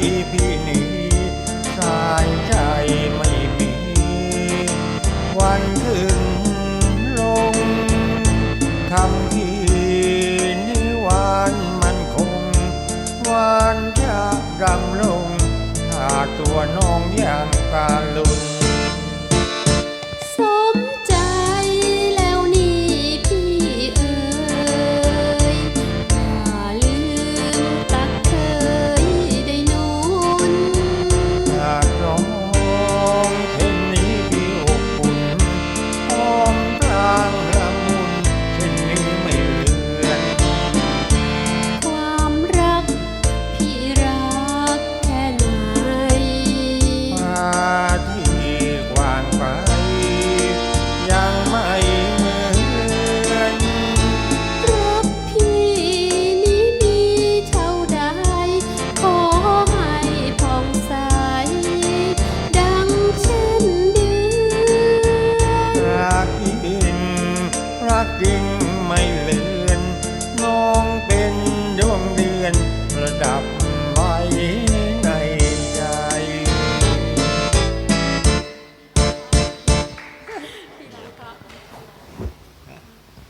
พี่นี้สายใจไม่มี วันขึ้นลงคำที่นิวานมันคง วานจะรำลงถ้าตัวน้องอย่างตาลุน stop.